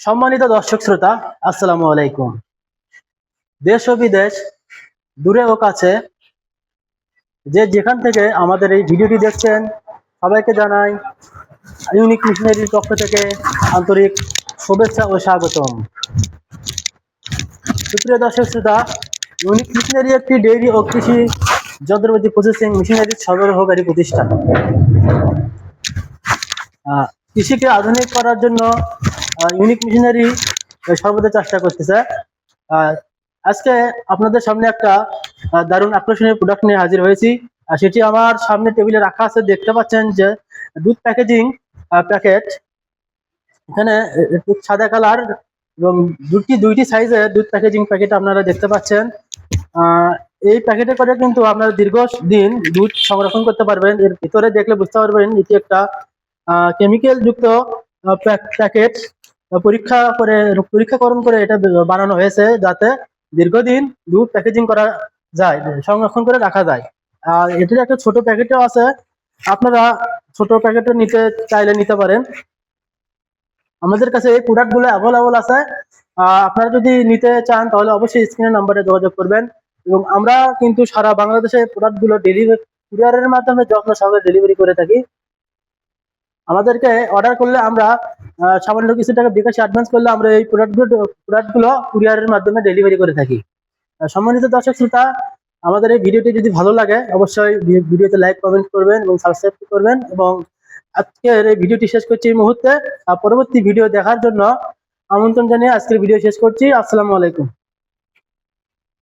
সম্মানিত দর্শক শ্রোতা, আসসালামু আলাইকুম। দেশ ও বিদেশ, দূরে ও কাছে, যে যেখান থেকে আমাদের এই ভিডিওটি দেখছেন, সবাইকে জানাই ইউনিক মিশনারির পক্ষ থেকে আন্তরিক শুভেচ্ছা ও স্বাগতম। সুপ্রিয় দর্শক শ্রোতা, ইউনিক মিশনারি একটি ডেইরি ও কৃষি যন্ত্রপাতি প্রসেসিং মেশিনারি সরবরাহকারী প্রতিষ্ঠান। কৃষিকে আধুনিক করার জন্য ইউনিক মেশিনারি সর্বদা চেষ্টা করতেছে। আজকে আপনাদের সামনে একটা দারুণ আকর্ষণীয় প্রোডাক্ট নিয়ে হাজির হয়েছি। সেটি আমার সামনে টেবিলে রাখা আছে। দেখতে পাচ্ছেন যে দুধ প্যাকেজিং প্যাকেট এখানে সাদা কালার এবং দুটি, দুইটি সাইজের দুধ প্যাকেজিং প্যাকেট আপনারা দেখতে পাচ্ছেন। এই প্যাকেটে করে কিন্তু আপনারা দীর্ঘ দিন দুধ সংরক্ষণ করতে পারবেন। এর ভিতরে দেখলে বুঝতে পারবেন এটি একটা কেমিক্যাল যুক্ত প্যাকেট পরীক্ষা করে পরীক্ষাকরণ করে এটা বানানো হয়েছে যাতে দীর্ঘদিন দুধ প্যাকেজিং করা যায়, সংরক্ষণ করে রাখা যায়। আর এটির একটা ছোট প্যাকেটও আছে। আপনারা ছোট প্যাকেটও নিতে চাইলে নিতে পারেন। আমাদের কাছে এই প্রোডাক্টগুলো অ্যাভেলেবল আছে। আপনারা যদি নিতে চান, তাহলে অবশ্যই স্ক্রিনের নাম্বারে যোগাযোগ করবেন। এবং আমরা কিন্তু সারা বাংলাদেশে প্রোডাক্টগুলো ডেলিভারি কুরিয়ারের মাধ্যমে যত্ন সহকারে ডেলিভারি করে থাকি। আমাদেরকে অর্ডার করলে আমরা সামান্য কিছু টাকা বিকাশে অ্যাডভান্স করলে আমরা এই প্রোডাক্টগুলো প্রোডাক্টগুলো কুরিয়ারের মাধ্যমে ডেলিভারি করে থাকি। সম্মানিত দর্শক শ্রোতা, আমাদের এই ভিডিওটি যদি ভালো লাগে, অবশ্যই ভিডিওতে লাইক কমেন্ট করবেন এবং সাবস্ক্রাইব করবেন এবং আজকের এই ভিডিওটি শেষ করছি এই মুহূর্তে। পরবর্তী ভিডিও দেখার জন্য আমন্ত্রণ জানিয়ে আজকের ভিডিও শেষ করছি। আসসালামু আলাইকুম।